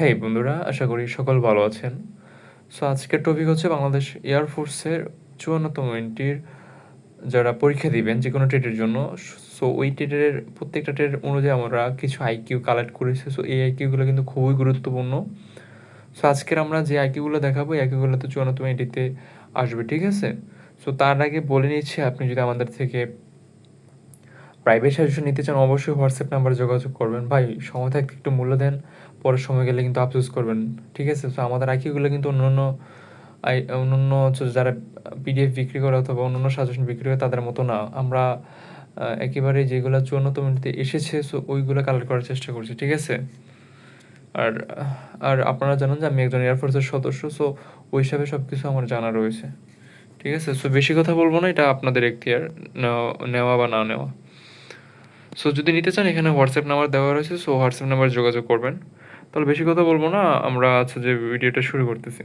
হেই বন্ধুরা, আশা করি সকল ভালো আছেন। সো আজকের টপিক হচ্ছে বাংলাদেশ এয়ারফোর্সের চুয়ান্নতম এন্ট্রির যারা পরীক্ষা দিবেন যে কোনো ট্রেডের জন্য। সো ওই ট্রেডের প্রত্যেকটা ট্রেড অনুযায়ী আমরা কিছু আইকিউ কালেক্ট করেছি। সো এই আইকিউগুলো কিন্তু খুবই গুরুত্বপূর্ণ। সো আজকের আমরা যে আইকিউগুলো দেখাবো, এই আইকিউগুলো তো চুয়ান্নতম এন্ট্রিতে আসবে, ঠিক আছে? সো তার আগে বলে নিচ্ছি, আপনি যদি আমাদের থেকে প্রাইভেট সাজেশন নিতে চান, অবশ্যই হোয়াটসঅ্যাপ নাম্বারে যোগাযোগ করবেন। ভাই, সময় থাকতে একটু মূল্য দেন। পরে সময় গেলে কিন্তু আফসোস করবেন। ঠিক আছে? তো আমাদের আইকিউগুলো কিন্তু অন্যান্য আই, অন্যান্য হচ্ছে যারা পিডিএফ বিক্রি করে অথবা অন্যান্য সাজেশন বিক্রি করে তাদের মতো না। আমরা একেবারে যেগুলো চুয়ান্নতম মিনিটে এসেছে, সো ওইগুলো কালেক্ট করার চেষ্টা করছি, ঠিক আছে? আর আর আপনারা জানেন যে আমি একজন এয়ারফোর্সের সদস্য, সো ওই হিসাবে সব কিছু আমার জানা রয়েছে। ঠিক আছে? সো বেশি কথা বলব না, এটা আপনাদের এখতিয়ার, নেওয়া বা না নেওয়া। সো যদি নিতে চান, এখানে হোয়াটসঅ্যাপ নাম্বার দেওয়া রয়েছে, সো হোয়াটসঅ্যাপ নাম্বার যোগাযোগ করবেন। তাহলে বেশি কথা বলব না, আমরা আছে যে ভিডিওটা শুরু করতেছি।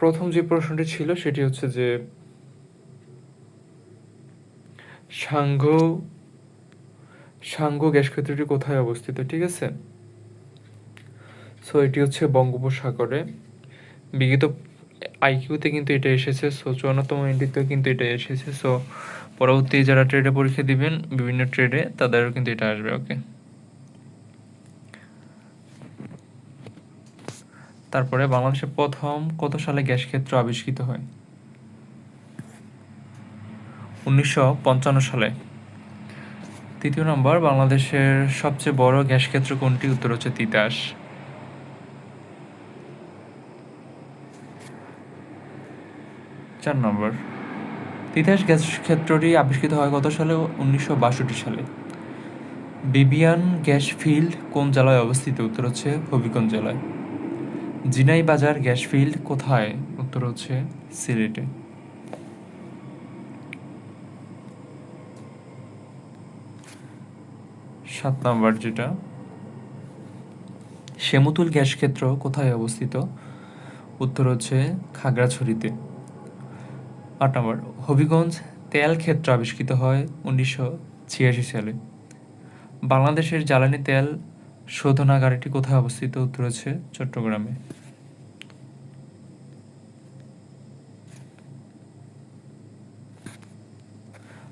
প্রথম যে প্রশ্নটি ছিল সেটি হচ্ছে যে সাঙ্গ সাঙ্গ গ্যাস ক্ষেত্রটি কোথায় অবস্থিত, ঠিক আছে? সো এটি হচ্ছে বঙ্গোপসাগরে। বিগত আইকিউতে কিন্তু এটা এসেছে সো চুয়ান্নতম এন্ট্রিতেও কিন্তু এটা এসেছে সো পরবর্তী যারা ট্রেডে পরীক্ষা দিবেন, বিভিন্ন ট্রেডে তাদেরও কিন্তু এটা আসবে ওকে তারপরে বাংলাদেশে প্রথম কত সালে গ্যাস ক্ষেত্র আবিষ্কৃত হয়? উনিশশো পঞ্চান্ন সালে। তৃতীয় নম্বর, বাংলাদেশের সবচেয়ে বড় গ্যাস ক্ষেত্র কোনটি? উত্তর হচ্ছে তিতাস। চার নম্বর, তিতাস গ্যাস ক্ষেত্রটি আবিষ্কৃত হয় কত সালে? উনিশশো বাষট্টি সালে। বিবিয়ান গ্যাস ফিল্ড কোন জেলায় অবস্থিত? উত্তর হচ্ছে হবিগঞ্জ জেলায়। জিনাই বাজার গ্যাস ফিল্ড কোথায়? উত্তর হচ্ছে সিলেটে। সাত নম্বর যেটা। শ্যামতুল গ্যাস ক্ষেত্র কোথায় অবস্থিত? উত্তর হচ্ছে খাগড়াছড়িতে। আট নম্বর, হবিগঞ্জ তেল ক্ষেত্র আবিষ্কৃত হয় উনিশশো ছিয়াশি সালে। বাংলাদেশের জ্বালানি তেল শোধনাগারটি কোথায় অবস্থিত? উত্তর হচ্ছে চট্টগ্রামে।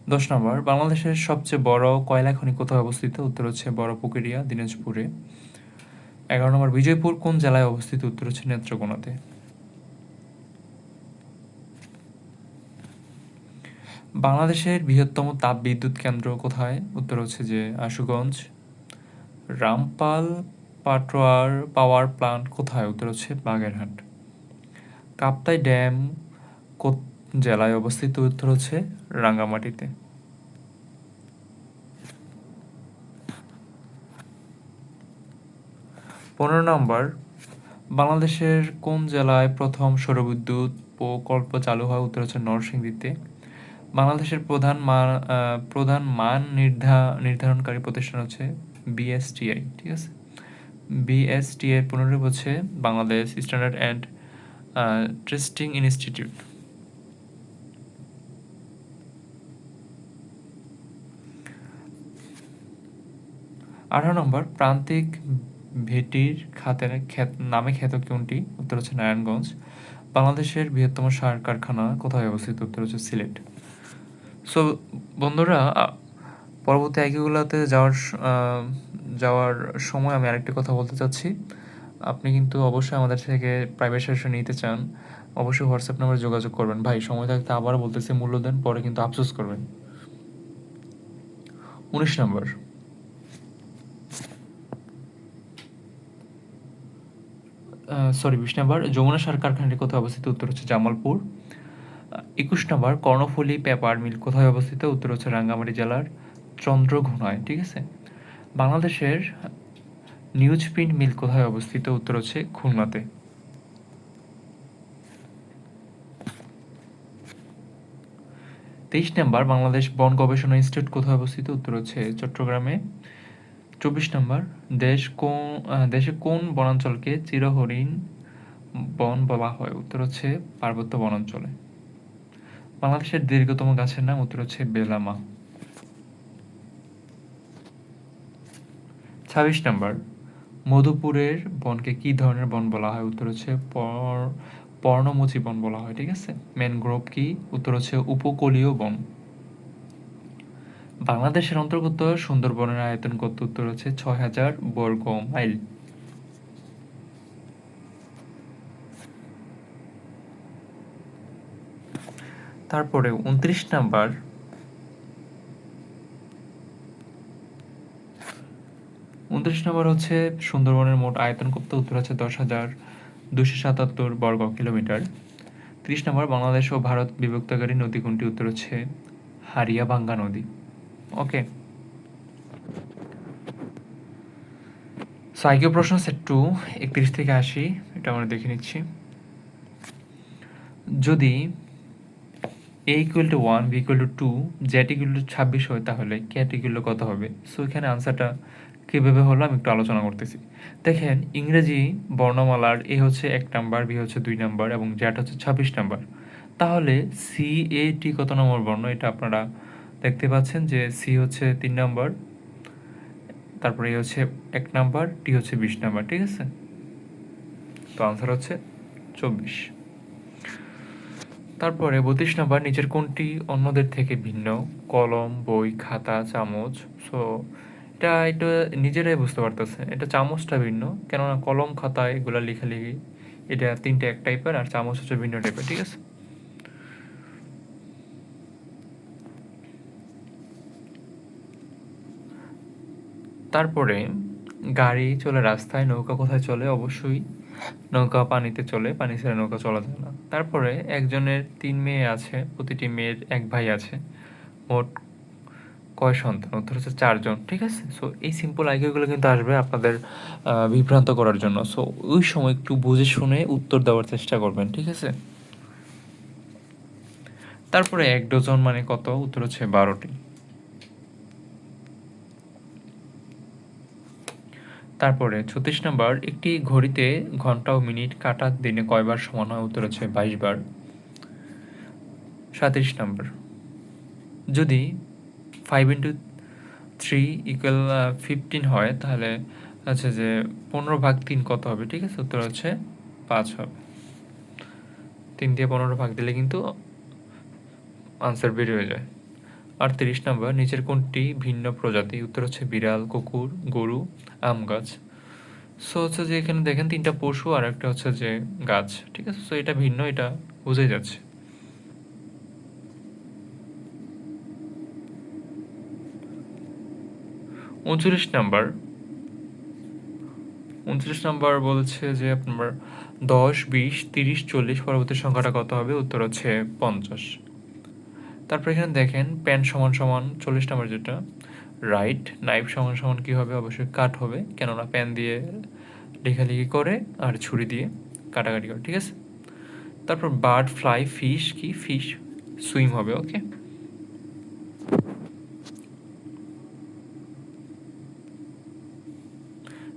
দশ নম্বর, বাংলাদেশের সবচেয়ে বড় কয়লা খনি কোথায় অবস্থিত? উত্তর হচ্ছে বড় পুকুরিয়া দিনাজপুরে। এগারো নম্বর, বিজয়পুর কোন জেলায় অবস্থিত? উত্তর হচ্ছে নেত্রকোনাতে। বাংলাদেশের বৃহত্তম তাপ বিদ্যুৎ কেন্দ্র কোথায়? উত্তর হচ্ছে যে আশুগঞ্জ। রামপাল পাটোয়ার পাওয়ার প্লান্ট কোথায়? উত্তর হচ্ছে বাগেরহাট। কাপ্তাই ড্যাম জেলায় অবস্থিত? উত্তর হচ্ছে রাঙ্গামাটিতে। পনেরো নম্বর, বাংলাদেশের কোন জেলায় প্রথম সৌরবিদ্যুৎ প্রকল্প চালু হয়? উত্তর হচ্ছে নরসিংদীতে। বাংলাদেশের প্রধান মান প্রধান মান নির্ধা, নির্ধারণকারী প্রতিষ্ঠান হচ্ছে বিএসটিআই ঠিক আছে? বিএসটিআই এর পুনরূপ হচ্ছে Bangladesh standard and testing institute আঠারো নম্বর, প্রান্তিক ভেটির খাতের খ্যাত, নামে খ্যাত কোনটি? উত্তর হচ্ছে নারায়ণগঞ্জ। বাংলাদেশের বৃহত্তম সার কারখানা কোথায় অবস্থিত? উত্তর হচ্ছে সিলেট। সো বন্ধুরা পরবর্তী আইকিউগুলোতে যাওয়ার যাওয়ার সময় আমি আরেকটি কথা বলতে চাচ্ছি। আপনি কিন্তু অবশ্যই আমাদের থেকে প্রাইভেট সেশন নিতে চান। অবশ্যই হোয়াটসঅ্যাপ নাম্বারে যোগাযোগ করবেন। ভাই, সময় থাকতে আবারও বলতেছি, মূল্য দেন, পরে কিন্তু আফসোস করবেন। উনিশ নম্বর সরি বিশ নম্বর যমুনা সার কারখানাটি কোথায় অবস্থিত? উত্তর হচ্ছে জামালপুর। একুশ নম্বর কর্ণফুলী পেপার মিল কোথায় অবস্থিত? উত্তর হচ্ছে রাঙ্গামাটি জেলার চন্দ্রঘোনায়, ঠিক আছে? বাংলাদেশের নিউজ প্রিন্ট মিল কোথায় অবস্থিত? উত্তর হচ্ছে খুলনাতে। তেইশ নম্বর, বাংলাদেশ বন গবেষণা ইনস্টিটিউট কোথায় অবস্থিত? উত্তর হচ্ছে চট্টগ্রামে। চব্বিশ নম্বর, দেশ কোন দেশে কোন বনাঞ্চলকে চিরহরিণ বন বলা হয়? উত্তর হচ্ছে পার্বত্য বনাঞ্চলে। বাংলাদেশের দীর্ঘতম গাছের নাম, উত্তর হচ্ছে বেলামা। ছাব্বিশ নম্বর, মধুপুরের বনকে কি ধরনের বন বলা হয়? উত্তর হচ্ছে পর্ণমোচী বন বলা হয়, ঠিক আছে? ম্যানগ্রোভ কি? উত্তর হচ্ছে উপকূলীয় বন। বাংলাদেশের অন্তর্গত সুন্দরবনের আয়তন কত? উত্তর হচ্ছে ছয় হাজার বর্গ মাইল। তারপরে উনত্রিশ নাম্বার উনত্রিশ নম্বর হচ্ছে সুন্দরবনের মোট আয়তন কত উত্তর হচ্ছে দশ হাজার দুশো সাতাত্তর বর্গ কিলোমিটার। ত্রিশ নম্বর, বাংলাদেশ ও ভারত বিভক্তকারী নদী কোনটি? উত্তর হচ্ছে হারিয়াভাঙ্গা নদী। ওকে। সাইকো প্রশ্ন সেট টু, একত্রিশ থেকে আশি, এটা আমরা দেখে নিচ্ছি। যদি A equal to one B equal to two Z equal to ছাব্বিশ হয়, তাহলে ক্যাট ইকুয়াল কত হবে? সো এখানে আনসারটা কীভাবে হলো আমি একটু আলোচনা করতেছি। দেখেন, ইংরেজি বর্ণমালার এ হচ্ছে এক নাম্বার, বি হচ্ছে দুই নাম্বার এবং জ্যাট হচ্ছে ছাব্বিশ নাম্বার। তাহলে সি এ টি কত নম্বর বর্ণ? এটা আপনারা দেখতে পাচ্ছেন যে সি হচ্ছে তিন নাম্বার, তারপরে এ হচ্ছে এক নাম্বার টি হচ্ছে বিশ নাম্বার, ঠিক আছে? তো আনসার হচ্ছে চব্বিশ। তারপরে বত্রিশ নাম্বার, নিচের কোনটি অন্যদের থেকে ভিন্ন? কলম, বই, খাতা, চামচ। সো এটা এটা নিজেরাই বুঝতে পারতেছে। এটা চামচটা ভিন্ন, কেননা কলম, খাতা এগুলো লেখালেখি, এটা তিনটে এক টাইপের আর চামচ হচ্ছে ভিন্ন টাইপের, ঠিক আছে? তারপরে গাড়ি চলে, রাস্তায় নৌকা কোথায় চলে? অবশ্যই নৌকা পানিতে চলে, পানি ছেড়ে নৌকা চলা যায় না। তারপরে একজনের তিন মেয়ে আছে, প্রতিটি মেয়ের এক ভাই আছে। মোট কয় সন্তান? উত্তর হচ্ছে চারজন, ঠিক আছে? সো এই সিম্পল আইকিউগুলো কিন্তু আসবে আপনাদের বিভ্রান্ত করার জন্য। সো ওই সময় একটু বুঝে শুনে উত্তর দেওয়ার চেষ্টা করবেন, ঠিক আছে? তারপরে এক ডজন মানে কত? উত্তর হচ্ছে বারোটি। তারপরে ছত্রিশ নম্বর, একটি ঘড়িতে ঘণ্টা ও মিনিট কাটা দিনে কয়বার সমান হয়? উত্তর হচ্ছে বাইশ বার। সাঁত্রিশ নম্বর, যদি five into three equal fifteen হয়, তাহলে হচ্ছে যে পনেরো ভাগ তিন কত হবে? ঠিক আছে? উত্তর হচ্ছে পাঁচ হবে। তিন দিয়ে পনেরো ভাগ দিলে কিন্তু আনসার বের হয়ে যায়। আর তিরিশ নম্বর, নিচের কোনটি ভিন্ন প্রজাতি? উত্তর হচ্ছে বিড়াল, কুকুর, গরু, আম গাছ। সো হচ্ছে যে এখানে দেখেন তিনটা পশু আর একটা হচ্ছে যে গাছ। ঠিক আছে? সো এটা ভিন্ন, এটা বোঝাই যাচ্ছে। উনচল্লিশ নাম্বার। উনত্রিশ নাম্বার বলছে যে, আপনার দশ, বিশ, তিরিশ, চল্লিশ পরবর্তী সংখ্যাটা কত হবে? উত্তর হচ্ছে পঞ্চাশ। তারপর এখানে দেখেন, প্যান সমান সমান চল্লিশ নাম্বার যেটা, রাইট, নাইফ সমান সমান কী হবে? অবশ্যই কাট হবে, কেননা প্যান দিয়ে লেখালেখি করে আর ছুরি দিয়ে কাটাকাটি করে, ঠিক আছে? তারপর বার্ড, ফ্লাই, ফিশ, কি? ফিশ, সুইম হবে, ওকে?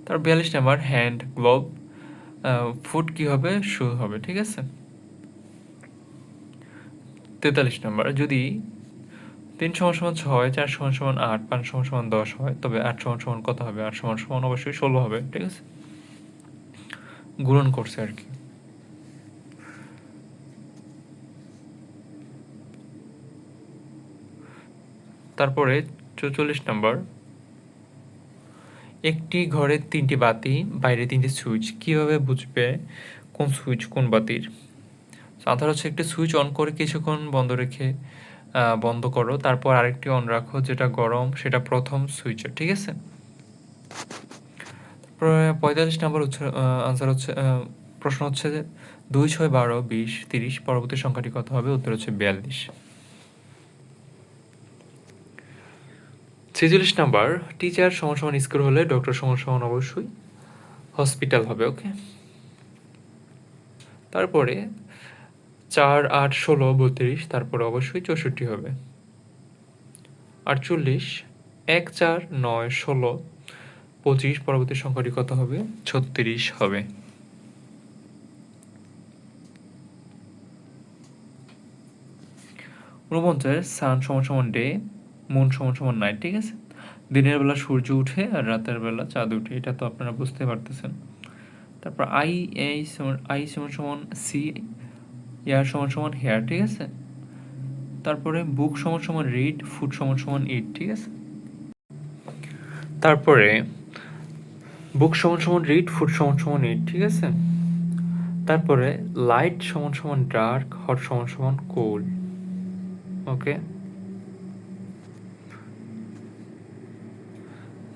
তারপর বিয়াল্লিশ নাম্বার হ্যান্ড গ্লোভ ফুট কি হবে শু হবে, ঠিক আছে? তেতাল্লিশ নাম্বার, যদি তিন সমান সমান ছয়, চার সমান সমান আট, পাঁচ সমান সমান দশ হয়, তবে আট সমান সমান কত হবে? আট সমান সমান অবশ্যই ষোলো হবে, ঠিক আছে? গুণন করছে আর কি। তারপরে চৌচল্লিশ নাম্বার একটি ঘরে তিনটি বাতি, বাইরে তিনটি সুইচ। কীভাবে বুঝবে কোন সুইচ কোন বাতির? আধার হচ্ছে একটি সুইচ অন করে কিছুক্ষণ বন্ধ রেখে বন্ধ করো। তারপর আরেকটি অন রাখো, যেটা গরম, সেটা প্রথম সুইচ, ঠিক আছে? পঁয়তাল্লিশ নম্বর আনসার হচ্ছে প্রশ্ন হচ্ছে দুই, ছয়, বারো, বিশ, তিরিশ, পরবর্তী সংখ্যাটি কত হবে? উত্তর হচ্ছে বিয়াল্লিশ। ছেচল্লিশ নাম্বার টিচার সমান স্কুল হলে ডক্টর সমান অবশ্যই হসপিটাল হবে ওকে তারপরে চার, আট, ষোলো, বত্রিশ, তারপরে অবশ্যই চৌষট্টি হবে। আটচল্লিশ, এক, চার, নয়, ষোলো, পঁচিশ, পরবর্তী সংখ্যাটি কত হবে? ছত্রিশ হবে। উনপঞ্চাশ সান সমান সমান ডে মুন সমান সমান নাইট ঠিক আছে? দিনের বেলা সূর্য উঠে আর রাতের বেলা চাঁদ উঠে, এটা তো আপনারা বুঝতে পারতেছেন। তারপর আই এই আই সমান সমান, সি ইয়ার সমান সমান, হেয়ার, ঠিক আছে? তারপরে বুক সমান সমান, রিড ফুড সমান সমান, ইট, ঠিক আছে? তারপরে বুক সমান সমান, রিড ফুড সমান সমান, ইট, ঠিক আছে? তারপরে লাইট সমান সমান, ডার্ক, হট সমান সমান কোল্ড ওকে?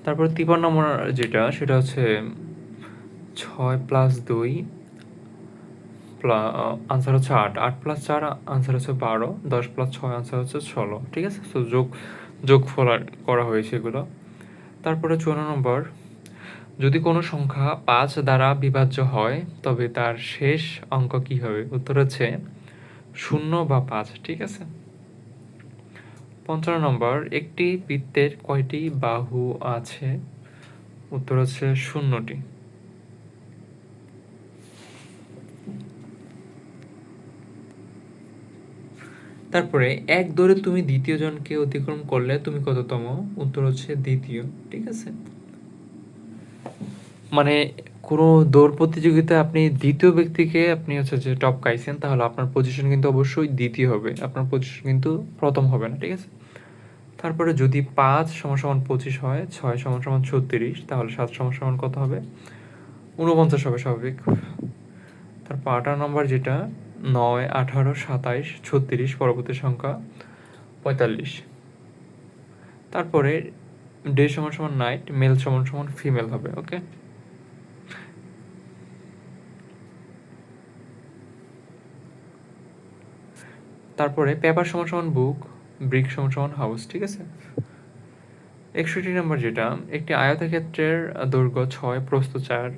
তারপর তিপ্পান্ন নম্বর যেটা, সেটা হচ্ছে ছয় প্লাস দুই আনসার হচ্ছে আট। আট প্লাস চার আনসার হচ্ছে বারো। দশ প্লাস ছয় আনসার হচ্ছে ষোলো। ঠিক আছে? তো যোগ, যোগফল করা হয়েছে এগুলো। তারপরে চুয়ান্ন নম্বর। যদি কোনো সংখ্যা পাঁচ দ্বারা বিভাজ্য হয়, তবে তার শেষ অঙ্ক কি হবে? উত্তর হচ্ছে শূন্য বা পাঁচ। ঠিক আছে? পঞ্চান্ন নম্বর, একটি বৃত্তের কয়টি বাহু আছে? উত্তর হচ্ছে শূন্যটি। তারপরে, এক দৌড়ে তুমি দ্বিতীয় জনকে অতিক্রম করলে তুমি কততম? উত্তর হচ্ছে দ্বিতীয়, ঠিক আছে? মানে কোনো দৌড় প্রতিযোগিতায় আপনি দ্বিতীয় ব্যক্তিকে আপনি হচ্ছে যে টপ কাইছেন তাহলে আপনার পজিশন কিন্তু অবশ্যই দ্বিতীয় হবে। আপনার পজিশন কিন্তু প্রথম হবে না, ঠিক আছে? তারপরে যদি পাঁচ সমান পঁচিশ হয়, ছয় সমান সমান ছত্রিশ, তাহলে সাত সমান কত হবে? ঊনপঞ্চাশ হবে স্বাভাবিক। তারপর আঠারো নম্বর যেটা, নয়, আঠারো, সাতাইশ, ছত্রিশ, পরবর্তী সংখ্যা পঁয়তাল্লিশ। তারপরে ডে সমান সমান নাইট, মেল সমান সমান ফিমেল হবে, ওকে? তারপরে পেপার সমান সমান বুক ব্রিক সমান সমান হাউস ঠিক আছে? একষট্টি নম্বর যেটা, একটি আয়তক্ষেত্রের দৈর্ঘ্য ছয়, প্রস্থ চার,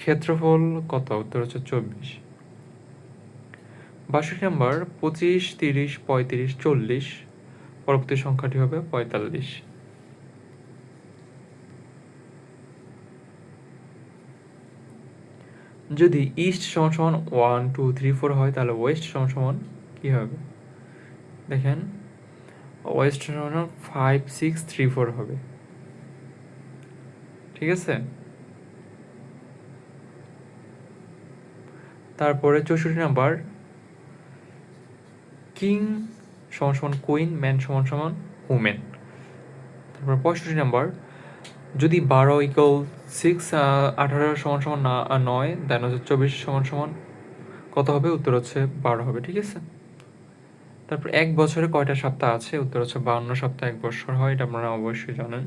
ক্ষেত্রফল কত? উত্তর হচ্ছে চব্বিশ। বাষট্টি নম্বর পঁচিশ, তিরিশ, পঁয়ত্রিশ, চল্লিশ, পরবর্তী সংখ্যাটি হবে পঁয়তাল্লিশ। যদি ইস্ট সমান সমান ওয়ান টু থ্রি ফোর হয়, তাহলে ওয়েস্ট সমান সমান কী হবে? দেখেন ওয়েস্ট সমান ফাইভ সিক্স থ্রি ফোর হবে। ঠিক আছে? তারপরে চৌষট্টি নাম্বার কিং সমান সমান কুইন ম্যান সমান সমান হুমেন তারপর পঁয়ষট্টি নাম্বার, যদি বারো ইকল সিক্স আঠারো সমান সমান না নয় দেন হচ্ছে চব্বিশ সমান সমান কত হবে? উত্তর হচ্ছে বারো হবে। ঠিক আছে? তারপর এক বছরে কয়টা সপ্তাহ আছে? উত্তর হচ্ছে বাউন্ন সপ্তাহ, এক বছর হয়, এটা আপনারা অবশ্যই জানেন।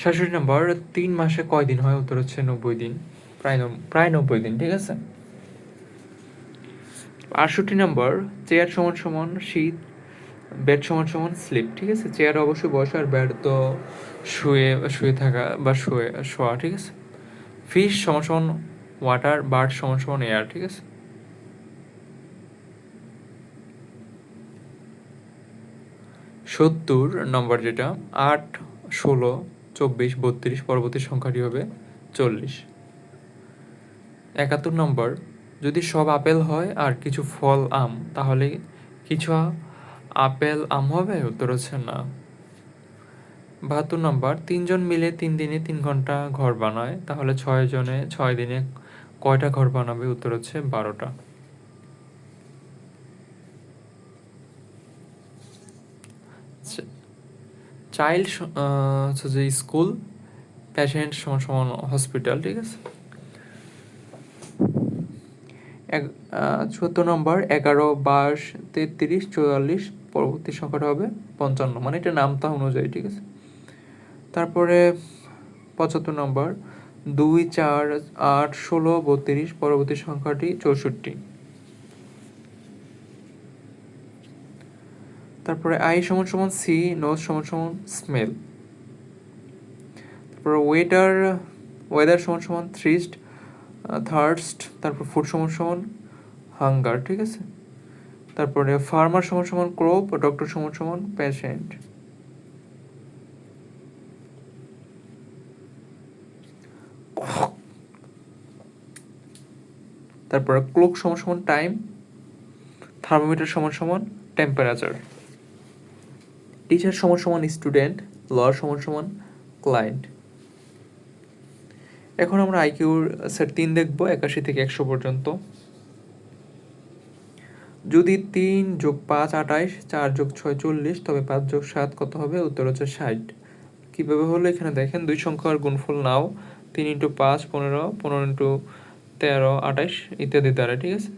সাতষট্টি নম্বর, তিন মাসে কয় দিন হয়? উত্তর হচ্ছে নব্বই দিন। প্রায় প্রায় নব্বই দিন, ঠিক আছে? আটষট্টি নম্বর, চেয়ার সমান সমান শীত, বেড সমান সমান স্লিপ, ঠিক আছে? চেয়ার অবশ্যই বসা আর বেড তো শুয়ে শুয়ে থাকা বা শুয়ে, শোয়া, ঠিক আছে? ফিশ সমান সমান ওয়াটার, বার্ড সমান সমান এয়ার, ঠিক আছে? সত্তর নম্বর যেটা, আট, ষোলো, চব্বিশ, বত্রিশ, পরবর্তী সংখ্যাটি হবে? চল্লিশ। একাত্তর নম্বর, যদি সব আপেল হয় আর কিছু ফল, আম, তাহলে কিছু আপেল, আম হবে? উত্তর হচ্ছে না। বাহাত্তর নম্বর, তিনজন মিলে তিন দিনে তিন ঘণ্টা ঘর বানায়, তাহলে ছয় জনে, ছয় দিনে কয়টা ঘর বানাবে? উত্তর হচ্ছে বারোটা। চাইল্ড হচ্ছে যে স্কুল প্যাশেন্ট সমান সমান হসপিটাল ঠিক আছে? এক চুয়াত্তর নম্বর, এগারো, বাইশ, তেত্রিশ, চুয়াল্লিশ, পরবর্তী সংখ্যাটা হবে পঞ্চান্ন মানে এটা নামতা অনুযায়ী, ঠিক আছে? তারপরে পঁচাত্তর নম্বর, দুই, চার, আট, ষোলো, বত্রিশ, পরবর্তী সংখ্যাটি চৌষট্টি। তারপরে আই সমান সমান সি নোজ সমান সমান স্মেল তারপরে ওয়েটার ওয়েদার সমান সমান থ্রিস্ট থার্স্ট তারপর ফুড সমান সমান হাঙ্গার ঠিক আছে? তারপরে ফার্মার সমান সমান ক্রপ ডক্টর সমান সমান পেশেন্ট তারপরে ক্লোক সমান সমান টাইম থার্মোমিটার সমান সমান টেম্পারেচার টিচার সমান সমান স্টুডেন্ট লর সমান সমান ক্লায়েন্ট এখন আমরা আইকিউর সেট তিন দেখব, একাশি থেকে একশো পর্যন্ত। যদি তিন যোগ পাঁচ আঠাইশ চার যোগ ছয় চল্লিশ, তবে পাঁচ যোগ সাত কত হবে? উত্তর হচ্ছে ষাট। কীভাবে হলো এখানে দেখেন, দুই সংখ্যার গুণফল নাও, তিন ইন্টু পাঁচ পনেরো পনেরো ইন্টু তেরো আঠাইশ ইত্যাদি দ্বারা, ঠিক আছে?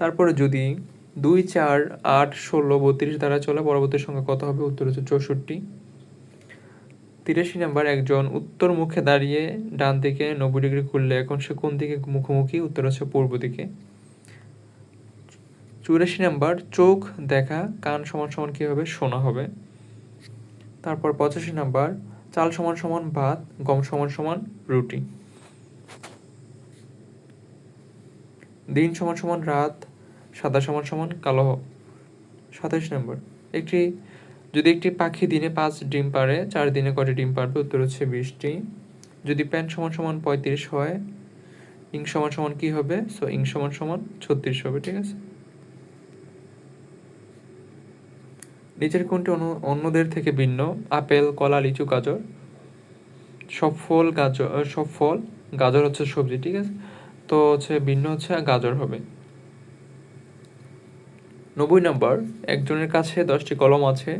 তারপরে যদি দুই চার আট ষোলো বত্রিশ দ্বারা চলে, পরবর্তী সংখ্যা কত হবে? উত্তর হচ্ছে চৌষট্টি। তিরাশি নাম্বার, একজন উত্তর মুখে দাঁড়িয়ে ডান দিকে নব্বই ডিগ্রি খুললে এখন সে কোন দিকে মুখোমুখি? উত্তর হচ্ছে পূর্ব দিকে। চুরাশি নাম্বার, চোখ দেখা, কান সমান সমান কী হবে শোনা হবে। তারপর পঁচাশি নাম্বার, চাল সমান সমান ভাত, গম সমান সমান রুটি। দিন সমান সমান রাত সাদা সমান সমান কালো সাতাশ নম্বর। একটি, যদি একটি পাখি দিনে পাঁচ ডিম পারে চার দিনে কয়টি ডিম পারবে উত্তর হচ্ছে বিশটি যদি প্যান সমান সমান পঁয়ত্রিশ হয়, ইং সমান সমান কী হবে? সো, ইং সমান সমান ছত্রিশ হবে, ঠিক আছে? নিচের কোনটি অন্য, অন্যদের থেকে ভিন্ন? আপেল, কলা, লিচু, গাজর। সব ফল, গাজর, সব ফল, গাজর হচ্ছে সবজি, ঠিক আছে? তো হচ্ছে ভিন্ন হচ্ছে, গাজর হবে। নব্বই নম্বর, একজনের কাছে দশটি কলম আছে,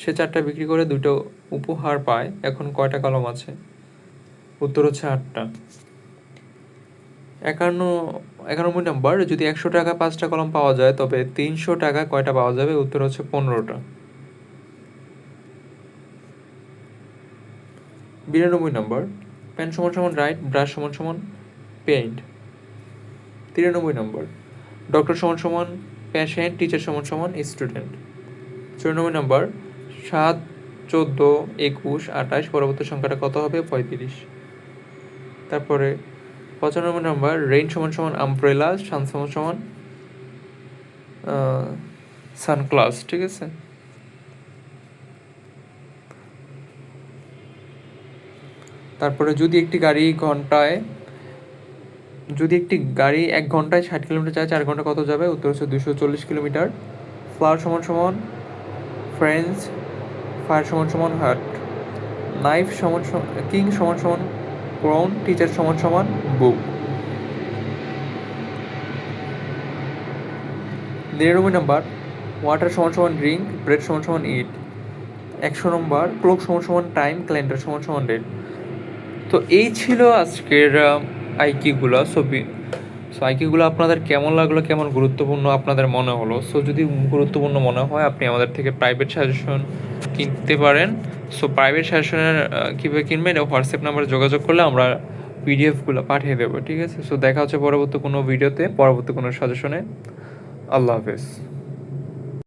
সে চারটা বিক্রি করে দুটো উপহার পায়, এখন কয়টা কলম আছে? উত্তর হচ্ছে আটটা। একান্ন, একানব্বই নম্বর, যদি একশো টাকা পাঁচটা কলম পাওয়া যায়, তবে তিনশো টাকা কয়টা পাওয়া যাবে? উত্তর হচ্ছে পনেরোটা। বিরানব্বই নম্বর পেন সমান সমান রাইট, ব্রাশ সমান সমান পেইন্ট। তিরানব্বই নম্বর, ডক্টর সমান সমান পেশেন্ট টিচার সমান সমান স্টুডেন্ট চুরানব্বই নম্বর, সাত, চোদ্দ, একুশ, আঠাশ, পরবর্তী সংখ্যাটা কত হবে? পঁয়ত্রিশ। তারপরে পঁচানব্বই নম্বর রেইন সমান সমান আমব্রেলা সান সমান সমান সানগ্লাস ঠিক আছে? তারপরে যদি একটি গাড়ি ঘন্টায় যদি একটি গাড়ি এক ঘন্টায় ষাট কিলোমিটার যায়, চার ঘণ্টা কত যাবে? উত্তর হচ্ছে দুশো চল্লিশ কিলোমিটার। ফ্লাওয়ার সমান সমান ফ্রেন্ডস ফায়ার সমান সমান হার্ট নাইফ সমান কিং সমান সমান ক্রাউন টিচার সমান সমান বুক নিরানব্বই নাম্বার ওয়াটার সমান সমান ড্রিঙ্ক ব্রেড সমান সমান ইট একশো নম্বর ক্লোক সমান সমান টাইম ক্যালেন্ডার সমান সমান ডেট তো এই ছিল আজকের আইকিগুলো ছবি সো আইকিগুলো আপনাদের কেমন লাগল, কেমন গুরুত্বপূর্ণ আপনাদের মনে হলো? সো যদি গুরুত্বপূর্ণ মনে হয়, আপনি আমাদের থেকে প্রাইভেট সাজেশন কিনতে পারেন। সো প্রাইভেট সাজেশনের কীভাবে কিনবেন হোয়াটসঅ্যাপ নাম্বারে যোগাযোগ করলে আমরা পিডিএফগুলো পাঠিয়ে দেবো, ঠিক আছে? সো দেখা হচ্ছে পরবর্তী কোনো ভিডিওতে পরবর্তী কোনো সাজেশনে আল্লাহ হাফেজ।